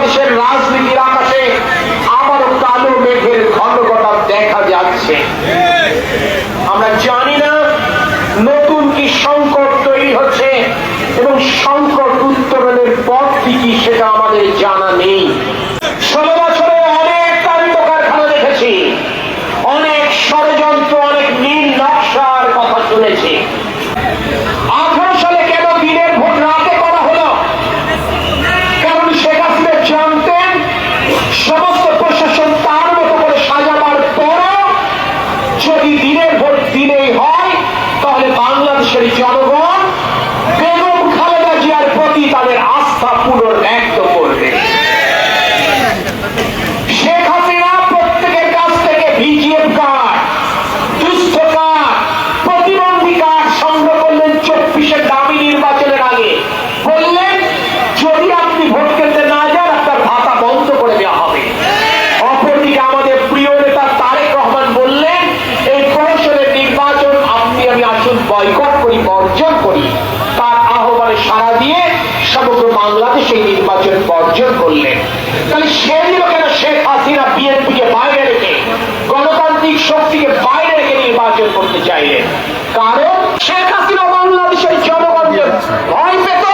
বাংলাদেশের রাজনীতির আকাশে আবার কালো মেঘের ঘনকতা দেখা যাচ্ছে। আমরা জানি না নতুন কি সংকট তৈরি হচ্ছে এবং সংকট উত্তরণের পথটি কি সেটা আমাদের জানা নেই। বর্জন করি। তার আহ্বানে সাড়া দিয়ে সমগ্র বাংলাদেশ এই নির্বাচন বর্জন করলেন। তাহলে সেদিনও কেন? শেখ হাসিনা বিএনপিকে বাইরে রেখে, গণতান্ত্রিক শক্তিকে বাইরে রেখে নির্বাচন করতে চাইলেন। কারণ শেখ হাসিনা বাংলাদেশের জনগণকে ভয় পেত,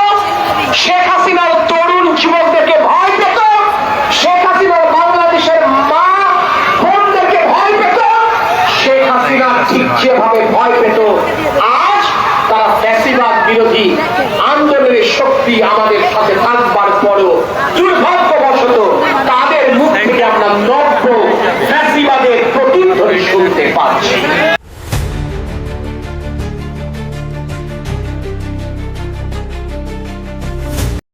শেখ হাসিনার তরুণ যুবকদেরকে ভয় পেত, শেখ হাসিনার বাংলাদেশের মা বোনদেরকে ভয় পেত, শেখ হাসিনা ঠিক যেভাবে ভয় পেত আজ তারা ফ্যাসিবাদ আন্দোলনের শক্তি আমাদের সাথে থাকবার পরও দুর্ভাগ্যবশত তাদের মুখ থেকে আমরা নব্য ফ্যাসিবাদের প্রতিধ্বনি শুনতে পাচ্ছি।